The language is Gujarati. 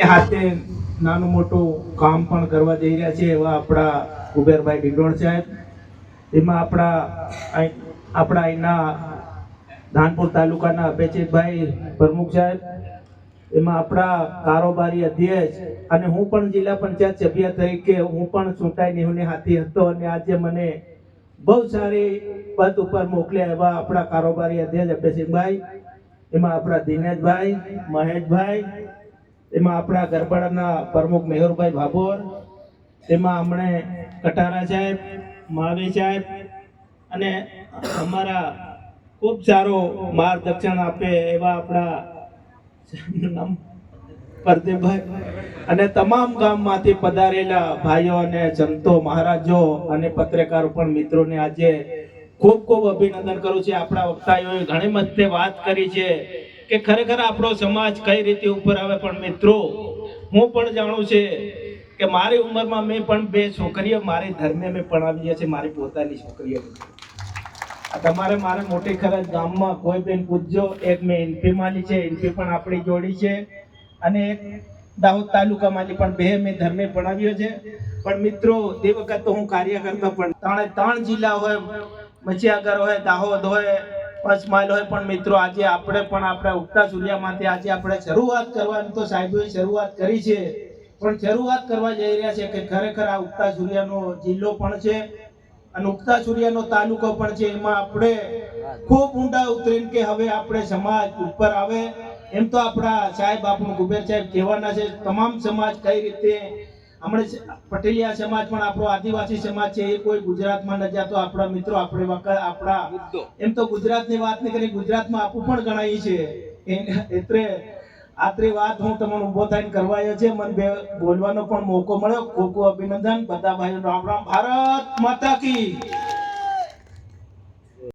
હાથે નાનું મોટું કામ પણ કરવા જઈ રહ્યા છે એવા આપણા કુબેરભાઈ ડિંડોળ સાહેબ. એમાં આપણા આપણા અહીંના ધાનપુર તાલુકાના અભયજીતભાઈ પ્રમુખ સાહેબ. એમાં આપણા કારોબારી અધ્યક્ષ અને હું પણ જિલ્લા પંચાયત સભ્ય તરીકે હું પણ ચૂંટાઈ નિહુને હાથી હતો અને આજે મને બહુ સારી પદ ઉપર મોકલ્યા એવા આપણા કારોબારી અધ્યક્ષ અભયસિંહભાઈ, એમાં આપણા દિનેશભાઈ, મહેશભાઈ એમાં આપણા ગરબાડાના પ્રમુખ મેહુરભાઈ ભાભોર એમાં અમને કટારા સાહેબ મહાવીર સાહેબ અને અમારા ખૂબ સારો માર્ગદર્શન આપે એવા આપણા નામ અને તમામ ગામમાંથી પધારેલા ભાઈઓ અને સંતો, મહારાજો અને પત્રકારો પણ મિત્રોને આજે ખૂબ ખૂબ અભિનંદન કરું છું. આપણા વક્તાઓએ ઘણી મસ્તે વાત કરી છે. કે ખરેખર આપણો સમાજ કઈ રીતે ઉપર આવે પણ મિત્રો, હું પણ જાણું છે કે મારી ઉંમરમાં મેં પણ બે છોકરીઓ મારી ધર્મે મેં ભણાવી છે મારી પોતાની છોકરીઓ. તમારે મારે મોટી ખરા ગામમાં કોઈ બેન પૂછજો એક મેં એનપી માલી છે એનપી પણ આપણી જોડી છે, અને એક દાહોદ તાલુકામાંથી પણ બે મેં ધર્મે ભણાવ્યો છે. પણ મિત્રો, તે વખત તો હું કાર્ય કરતો પણ ત્રણે ત્રણ જિલ્લા હોય મચિયાગર હોય, દાહોદ હોય પંચમહાલ હોય પણ મિત્રો, આજે આપણે પણ આપણા ઉગતા સૂર્યમાંથી આજે આપણે શરૂઆત કરવાની તો સાહેબોએ શરૂઆત કરી છે. પણ શરૂઆત કરવા જઈ રહ્યા છે કે ખરેખર આ ઉગતા સૂર્યનો જિલ્લો પણ છે અને ઉગતા સૂર્યનો તાલુકો પણ છે. એમાં આપણે ખૂબ ઊંડા ઉતરીને કે હવે આપણે સમાજ ઉપર આવે. એમ તો આપણા સાહેબ આપણું કુબેર સાહેબ કહેવાના છે. તમામ સમાજ કઈ રીતે હમણાં પટેલિયા સમાજ પણ આપણો આદિવાસી સમાજ છે એ કોઈ ગુજરાતમાં ન જાતો આપણા મિત્રો આપણે વખત આપણા એમ તો ગુજરાતની વાત નહીં કરી ગુજરાતમાં આપું પણ ગણાય છે. એટલે આત્રે વાત હું તમને ઊભો થઈને કરવાયો છે. મને બે બોલવાનો પણ મોકો મળ્યો. ખૂબ ખૂબ અભિનંદન. બધા ભાઈઓ રામ રામ. ભારત માતા કી.